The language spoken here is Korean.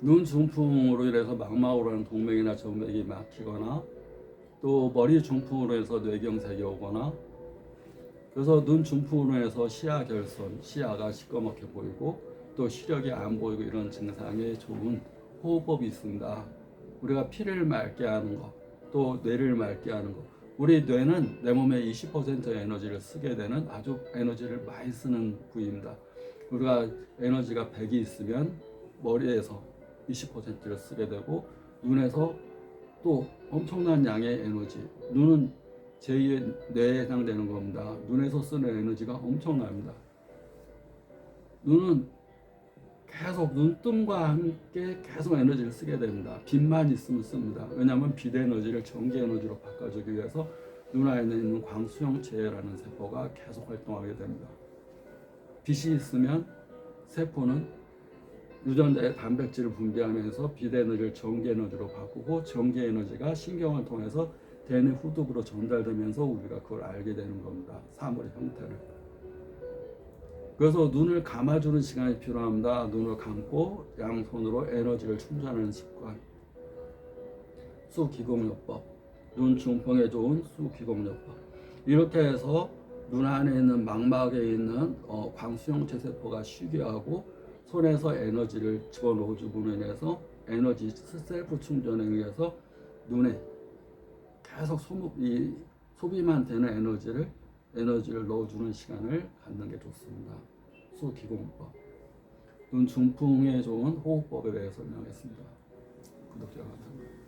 눈 중풍으로 인해서 망막으로 하는 동맥이나 정맥이 막히거나 또 머리 중풍으로 해서 뇌경색이 오거나 그래서 눈 중풍으로 해서 시야 결손, 시야가 시꺼멓게 보이고 또 시력이 안 보이고 이런 증상에 좋은 호흡법이 있습니다. 우리가 피를 맑게 하는 것, 또 뇌를 맑게 하는 것. 우리 뇌는 내 몸의 20%의 에너지를 쓰게 되는 아주 에너지를 많이 쓰는 부위입니다. 우리가 에너지가 100이 있으면 머리에서 20%를 쓰게 되고 눈에서 또 엄청난 양의 에너지. 눈은 제2의 뇌에 해당되는 겁니다. 눈에서 쓰는 에너지가 엄청납니다. 눈은 계속 눈뜸과 함께 계속 에너지를 쓰게 됩니다. 빛만 있으면 씁니다. 왜냐하면 빛 에너지를 전기 에너지로 바꿔주기 위해서 눈 안에 있는 광수형체라는 세포가 계속 활동하게 됩니다. 빛이 있으면 세포는 유전자의 단백질을 분비하면서 빛 에너지를 전기 에너지로 바꾸고 전기 에너지가 신경을 통해서 대뇌 후두부로 전달되면서 우리가 그걸 알게 되는 겁니다. 사물의 형태를. 그래서 눈을 감아주는 시간이 필요합니다. 눈을 감고 양손으로 에너지를 충전하는 습관. 수기공요법. 눈 중풍에 좋은 수기공요법. 이렇게 해서 눈 안에 있는 망막에 있는 어, 광수형체 세포가 쉬게 하고 손에서 에너지를 집어넣어 주므로 인해서 에너지 셀프 충전에 의해서 눈에 계속 소모, 이 소비만 되는 에너지를 에너지를 넣어주는 시간을 갖는 게 좋습니다. 수기공법. 눈 중풍에 좋은 호흡법에 대해 설명했습니다. 구독자 감사합니다.